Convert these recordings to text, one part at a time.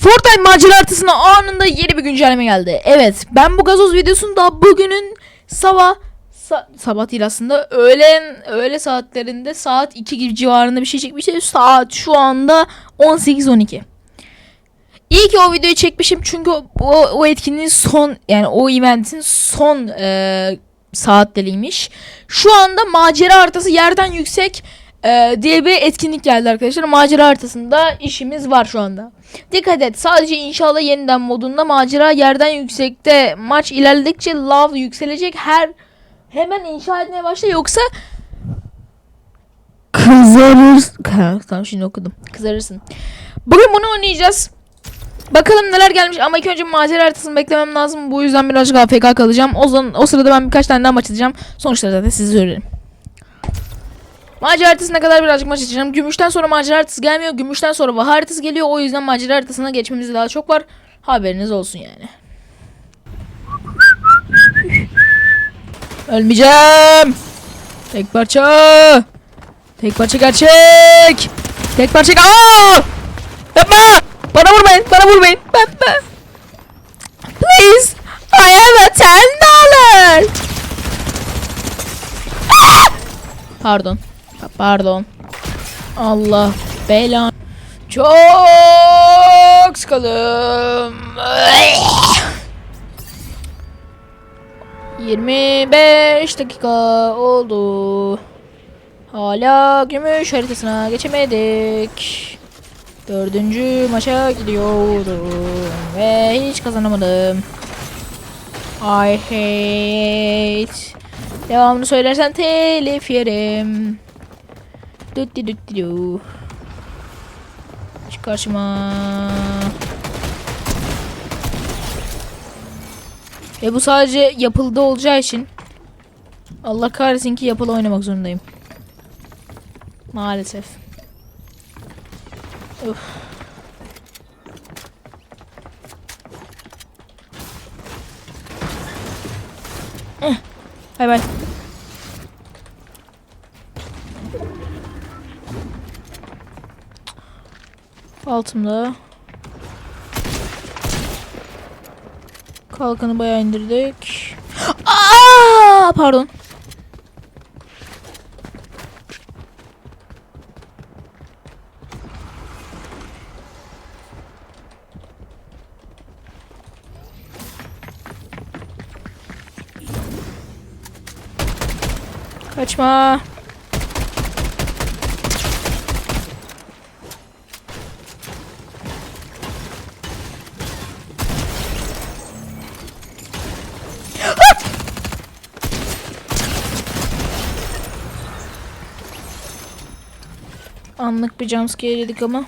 Fortnite macera haritasına anında yeni bir güncelleme geldi. Evet ben bu gazoz videosunu da bugünün sabah sa- sabah değil aslında öğlen öğle saatlerinde saat 2 gibi civarında bir şey çekmiştim. Saat şu anda 18-12. İyi ki o videoyu çekmişim çünkü o, o etkinliğin son yani o eventin son e, saatleriymiş. Şu anda macera haritası yerden yüksek e, diye bir etkinlik geldi arkadaşlar. Macera haritasında işimiz var şu anda. Dikkat et sadece inşallah yeniden modunda macera yerden yüksekte. Maç ilerledikçe lav yükselecek. Her hemen inşa etmeye başla. Yoksa kızarır tamam şimdi okudum. kızarırsın. Bugün bunu oynayacağız. Bakalım neler gelmiş. Ama ilk önce macera haritasını beklemem lazım. Bu yüzden birazcık AFK kalacağım. O zaman o sırada ben birkaç tane daha maç atacağım sonuçları zaten size söylerim Macera haritasına kadar birazcık maç atacağım. Gümüşten sonra macera haritası gelmiyor. Gümüşten sonra vaha haritası geliyor. O yüzden macera haritasına geçmemiz daha çok var. Haberiniz olsun yani. Ölmeyeceğim. Tek parça. Tek parça gerçek. Tek parça. Aa! Yapma. Bana vurmayın. Bana vurmayın. Ben, ben. Please. I have a ten dollar. Pardon. Pa- Pardon. Allah belan. Çok sıkıldım. 25 dakika oldu. Hala gümüş haritasına geçemedik. Dördüncü maça gidiyorum ve hiç kazanamadım. I hate. Devamını söylersen telif yerim. Çık karşıma. Ve bu sadece yapıldı olacağı için Allah kahretsin ki yapılı oynamak zorundayım. Maalesef. Uf. Eh, Bay bay. Altımda. Kalkanı bayağı indirdik. Aa, pardon. Kaçma. Anlık bir jumpscare yedik ama.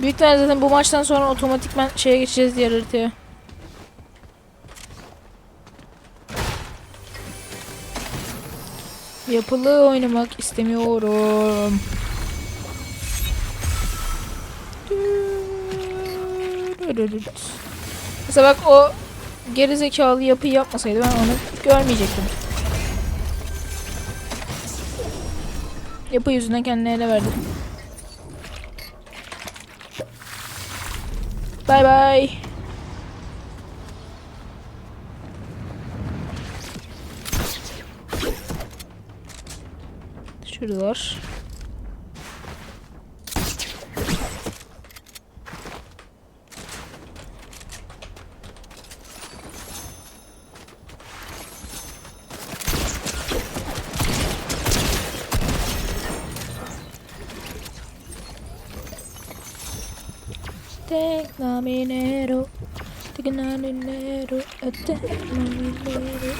Büyük ihtimalle zaten bu maçtan sonra otomatikman şeye geçeceğiz diğer haritaya. Yapılı oynamak istemiyorum. Mesela bak o geri zekalı yapıyı yapmasaydı ben onu görmeyecektim. Yapı yüzünden kendine ele verdim. Bay bay. Şuradalar. Minero.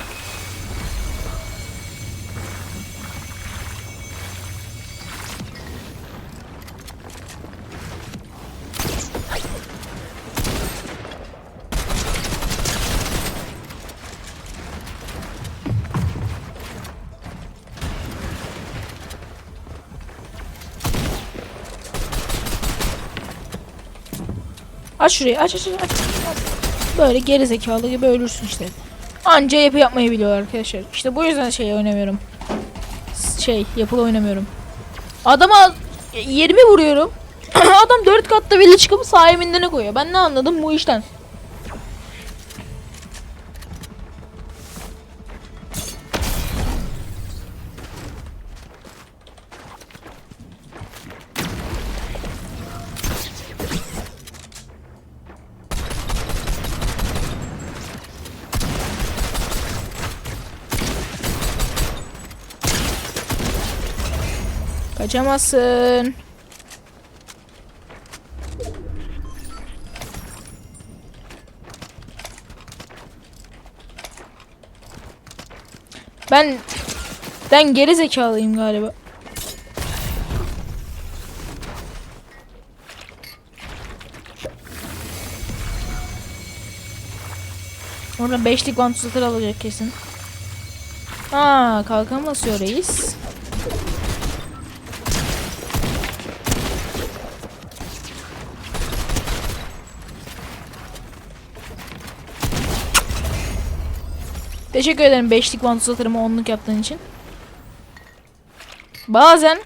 Aç şurayı aç aç aç. Böyle geri zekalı gibi ölürsün işte. Anca yapı yapmayı biliyor arkadaşlar. İşte bu yüzden şey oynamıyorum. Şey yapılı oynamıyorum. Adama 20 vuruyorum. Adam 4 katta villa çıkıp sahibinden koyuyor? Ben ne anladım bu işten? Kaçamazsın. Ben ben geri zekalıyım galiba. Orada beşlik vantuzatır alacak kesin. Aa kalkan basıyor reis. Teşekkür ederim beşlik vantuzatırımı onluk yaptığın için. Bazen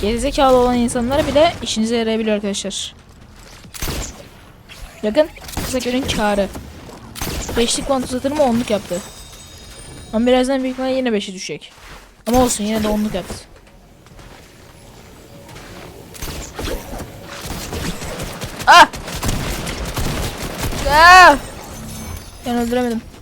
gerizekalı olan insanlara bile işinize yarayabiliyor arkadaşlar. Bakın kısa günün karı. Beşlik vantuzatırımı onluk yaptı. Ama birazdan büyük ihtimalle yine beşe düşecek. Ama olsun yine de onluk yaptı. Ah! Ah! Ben öldüremedim.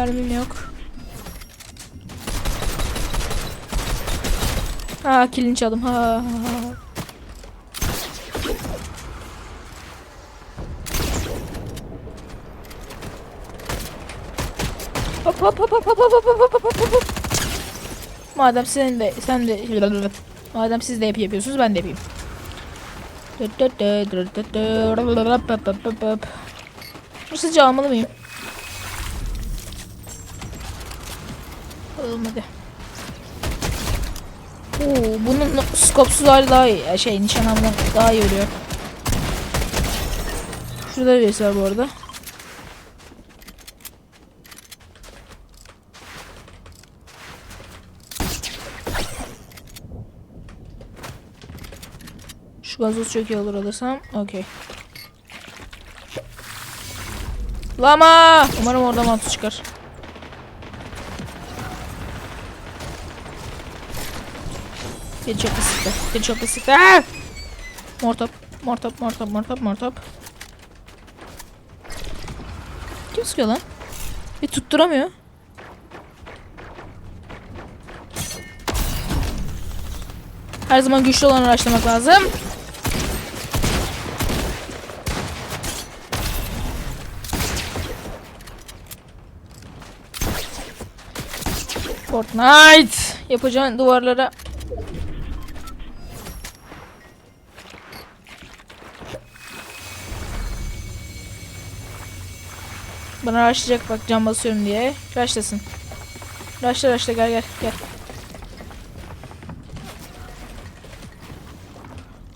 Mermim yok. Ha kilini çaldım. Ha, ha, ha. Hop hop hop hop hop hop hop hop hop hop. Madem sen de sen de madem siz de yap yapıyorsunuz ben de yapayım. Bu sıcağı almalı mıyım? Olmadı. Oo, bunun skopsuz hali daha iyi. Şey nişan almak daha iyi oluyor. Şurada birisi var bu arada. Şu gazoz çok iyi olur alırsam. Okey. Lama! Umarım orada mantı çıkar. Beni çok ısıttı. Beni çok ısıttı. Aa! Mor top. Mor top, mor top, mor top, mor top. Kim sıkıyor lan? Bir tutturamıyor. Her zaman güçlü olan araştırmak lazım. Fortnite! Yapacağın duvarlara Bana rushlayacak bak cam basıyorum diye. Rushlasın. Rushla rushla gel gel gel.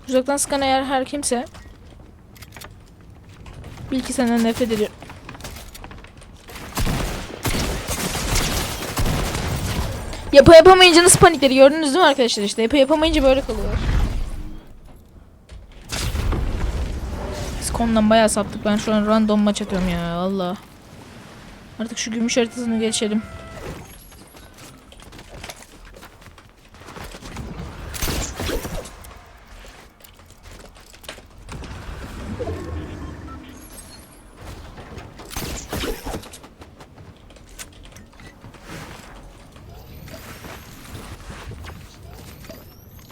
Uzaktan sıkan eğer her kimse bil ki senden nefret ediyor. Yapı yapamayınca nasıl panikleri gördünüz değil mi arkadaşlar işte yapı yapamayınca böyle kalıyor. Biz konudan bayağı saptık ben şu an random maç atıyorum ya Allah. Artık şu gümüş haritasını geçelim.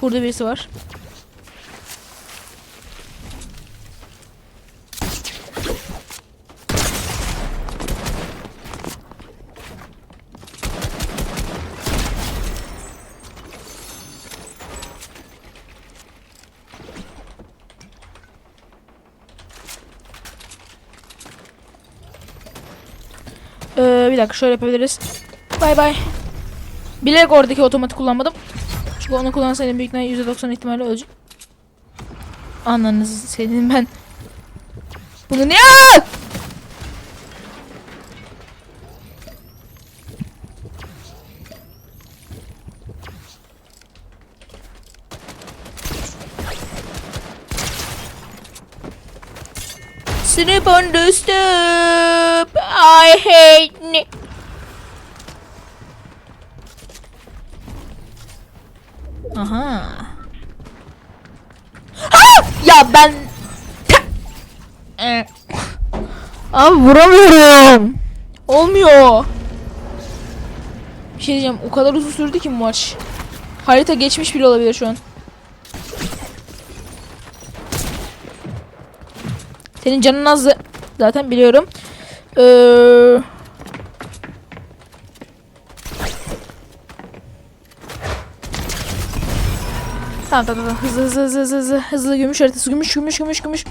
Burada birisi var. Bir dakika şöyle yapabiliriz. Bay bay. Bilerek oradaki otomatik kullanmadım. Çünkü onu kullansaydım büyük ihtimalle %90 ihtimalle öleceğim. Ananızı senin ben. Bunu niye? Sleep on the stoop. I hate ni- Aha. Ah! Ya ben Eh. Abi vuramıyorum. Olmuyor. Bir şey diyeceğim. O kadar uzun sürdü ki maç. Harita geçmiş bile olabilir şu an. Senin canın azdı. Zaten biliyorum. Ee... Tamam tamam tamam. Hızlı hızlı hızlı hızlı hızlı. Hızlı gümüş haritası. Gümüş gümüş gümüş gümüş.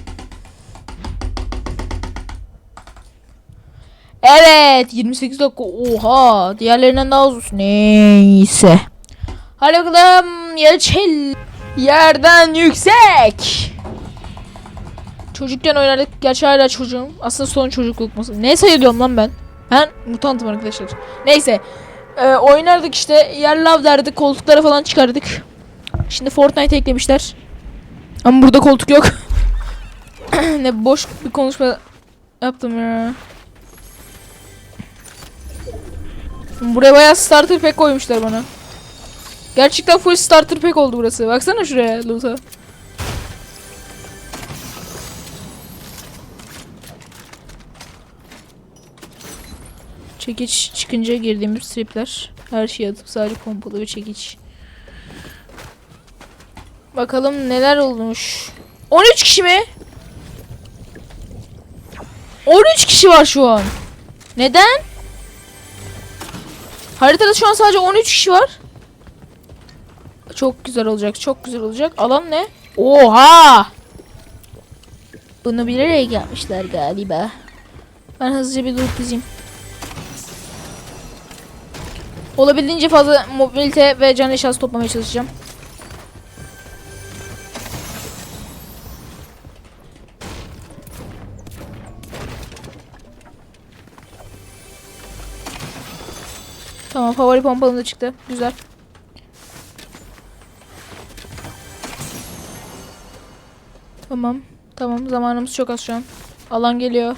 Evet. 28 dakika. Oha. Diğerlerinden daha uzun. Neyse. Hadi bakalım. Geçelim. Yerden yüksek. Çocukken oynardık. Gerçi hala çocuğum. Aslında son çocukluk musun? Ne sayılıyorum lan ben? Ben mutantım arkadaşlar. Neyse. Ee, oynardık işte. Yer lav derdik. Koltuklara falan çıkardık. Şimdi Fortnite eklemişler. Ama burada koltuk yok. ne boş bir konuşma yaptım ya. Buraya bayağı starter pack koymuşlar bana. Gerçekten full starter pack oldu burası. Baksana şuraya loot'a. Çekiç çıkınca girdiğimiz stripler. Her şeyi atıp sadece pompalı ve çekiç. Bakalım neler olmuş. 13 kişi mi? 13 kişi var şu an. Neden? Haritada şu an sadece 13 kişi var. Çok güzel olacak. Çok güzel olacak. Alan ne? Oha! Bunu bilerek yapmışlar galiba. Ben hızlıca bir loot dizeyim. Olabildiğince fazla mobilite ve can eşyası toplamaya çalışacağım. Tamam favori pompalım da çıktı. Güzel. Tamam. Tamam zamanımız çok az şu an. Alan geliyor.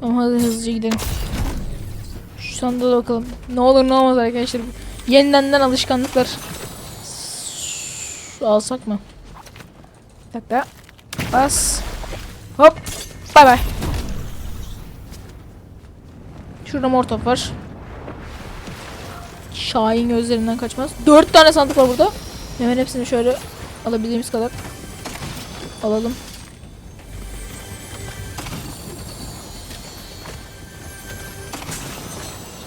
Tamam hadi hızlıca gidelim. Şu sandığa bakalım. Ne olur ne olmaz arkadaşlar. Yenidenden alışkanlıklar. Su alsak mı? Bir dakika. Bas. Hop. Bay bay. Şurada mor top var. Şahin gözlerinden kaçmaz. Dört tane sandık var burada. Hemen hepsini şöyle alabildiğimiz kadar alalım.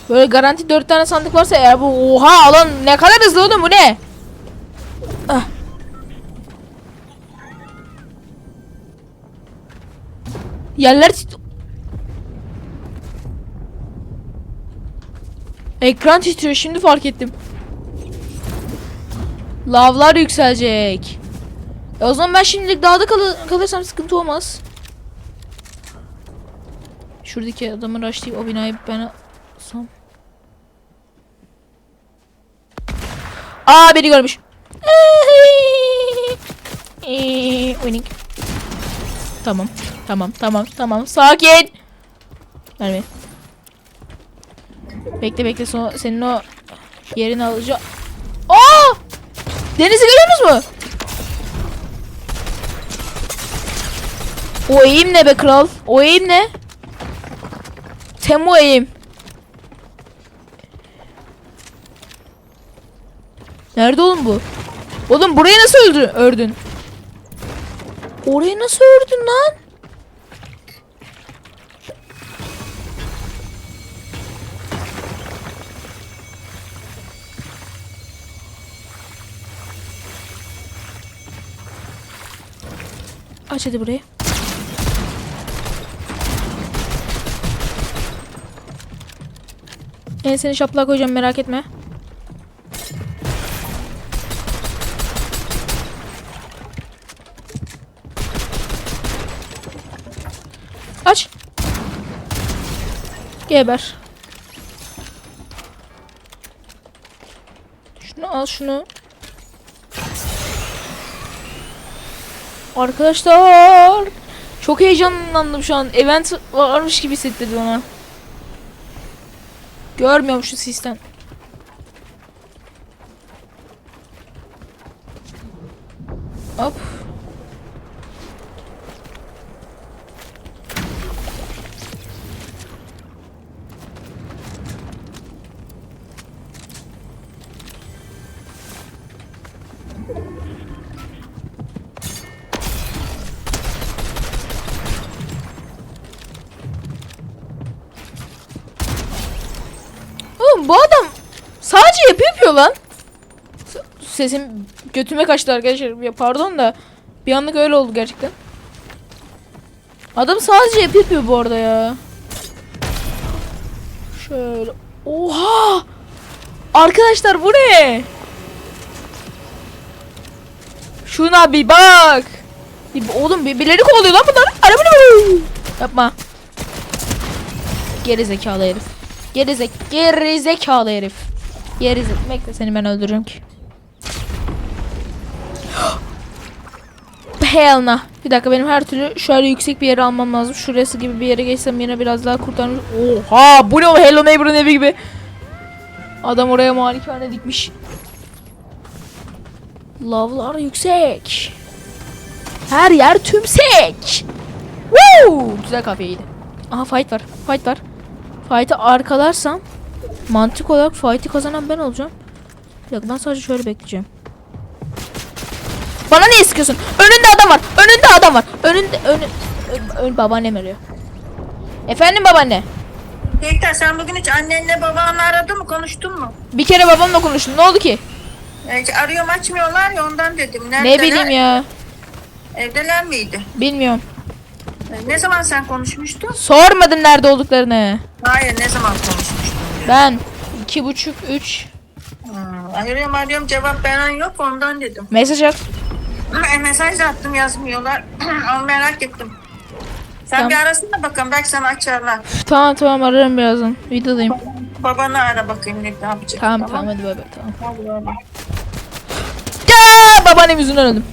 Böyle garanti dört tane sandık varsa eğer bu oha alan ne kadar hızlı oğlum bu ne? Yerler Ekran titriyor şimdi fark ettim. Lavlar yükselecek. E o zaman ben şimdilik dağda kal kalırsam sıkıntı olmaz. Şuradaki adamı rushlayıp o binayı ben alsam. Aa beni görmüş. Winning. Tamam. Tamam tamam tamam. Sakin. Verme. Bekle bekle sonra senin o yerini alacağım. Aa! Denizi görüyor musun? O eğim ne be kral? O eğim ne? Temu eğim. Nerede oğlum bu? Oğlum burayı nasıl öldü, ördün? Orayı nasıl ördün lan? Aç hadi burayı. Ben seni şaplığa koyacağım merak etme. Aç. Geber. Şunu al şunu. Arkadaşlar. Çok heyecanlandım şu an. Event varmış gibi hissettirdi bana. Görmüyorum şu sistem. Yapıyor lan. Sesim götüme kaçtı arkadaşlar. Ya pardon da bir anlık öyle oldu gerçekten. Adam sadece yapı yapıyor bu arada ya. Şöyle. Oha! Arkadaşlar bu ne? Şuna bir bak. Oğlum birbirleri kovalıyor lan bunlar. Arabanı Yapma. Geri zekalı herif. Geri zek geri zekalı herif. Geri zek bekle seni ben öldürürüm ki. Hell no. Bir dakika benim her türlü şöyle yüksek bir yere almam lazım. Şurası gibi bir yere geçsem yine biraz daha kurtarmış. Oha bu ne o Hello Neighbor'ın evi gibi. Adam oraya malikane dikmiş. Lavlar yüksek. Her yer tümsek. Woo! Güzel kafeydi. Aha fight var. Fight var. Fight'ı arkalarsam mantık olarak fight'ı kazanan ben olacağım. Bir dakika ben sadece şöyle bekleyeceğim. Bana niye sıkıyorsun? Önünde adam var. Önünde adam var. Önünde önü ön, ön babaannem arıyor. Efendim babaanne. Tekrar sen bugün hiç annenle babanla aradın mı konuştun mu? Bir kere babamla konuştum. Ne oldu ki? E, arıyorum açmıyorlar ya ondan dedim. Ne Neredeler? bileyim ya. Evdeler miydi? Bilmiyorum. E, ne zaman sen konuşmuştun? Sormadım nerede olduklarını. Hayır ne zaman konuşmuştun? Ben iki buçuk üç Hmm, arıyorum arıyorum cevap veren yok ondan dedim. mesaj at. E, mesaj da attım yazmıyorlar. Onu merak ettim. Sen Tamam. bir arasana bakalım belki sana açarlar. Tamam tamam ararım birazdan. Videodayım. Babanı ara bakayım ne yapacak. Tamam tamam hadi bay bay tamam. Hadi bay bay. Ya babaannem yüzünden öldüm.